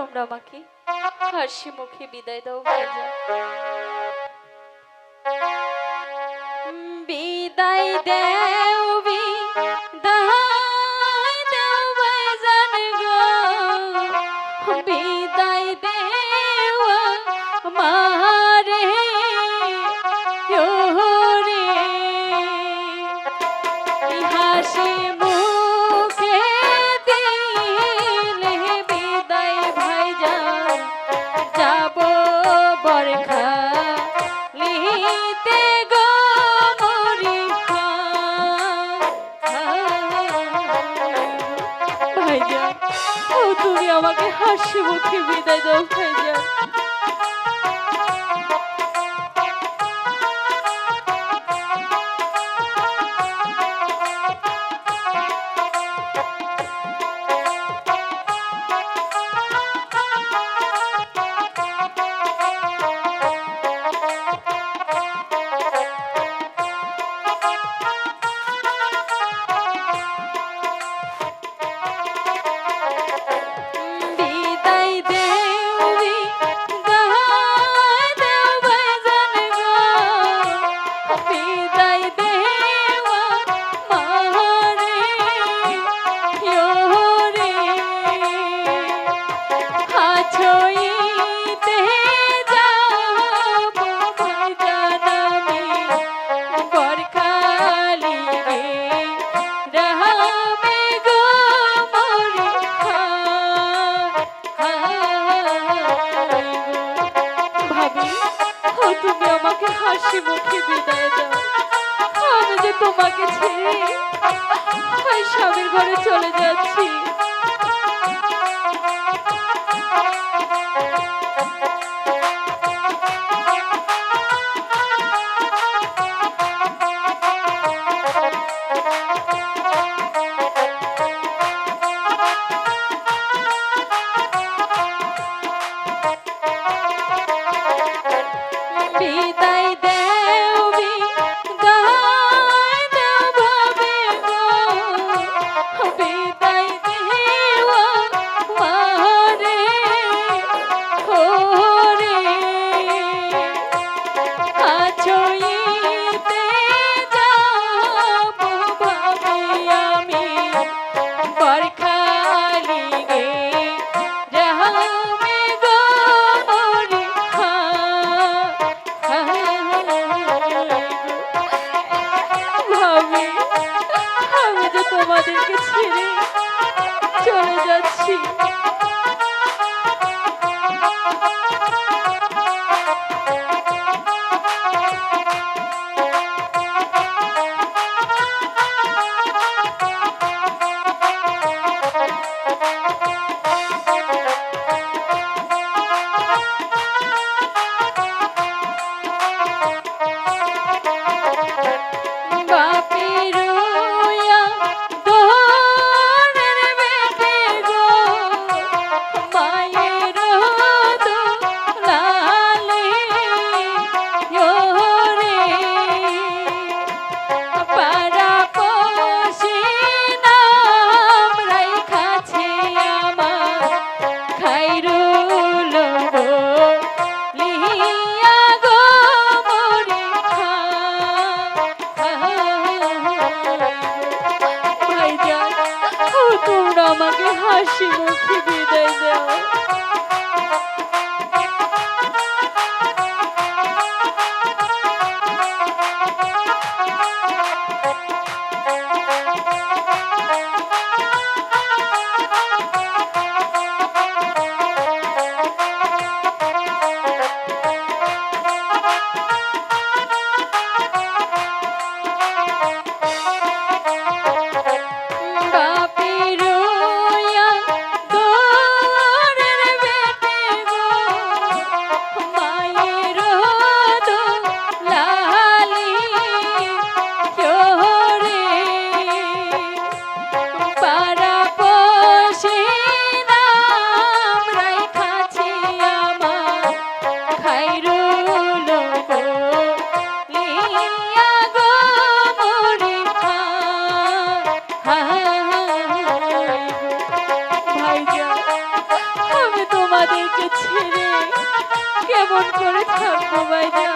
তোমরা আমাকে হাসি মুখে বিদায় দাও ভাইজা বিদায় দেও বিদায় দেও বিদায় মা হাসি মুখে বিদায় দাও ভাইজান। আমাকে হাসি মুখে বিদায় দাও। আমি যে তোমাকে ছেড়ে স্বামীর ঘরে চলে যাচ্ছি। হাসি মুখে বিদায় দেওয়া তোমাদেরকে ছেড়ে কেমন করে থাকবো ভাইজান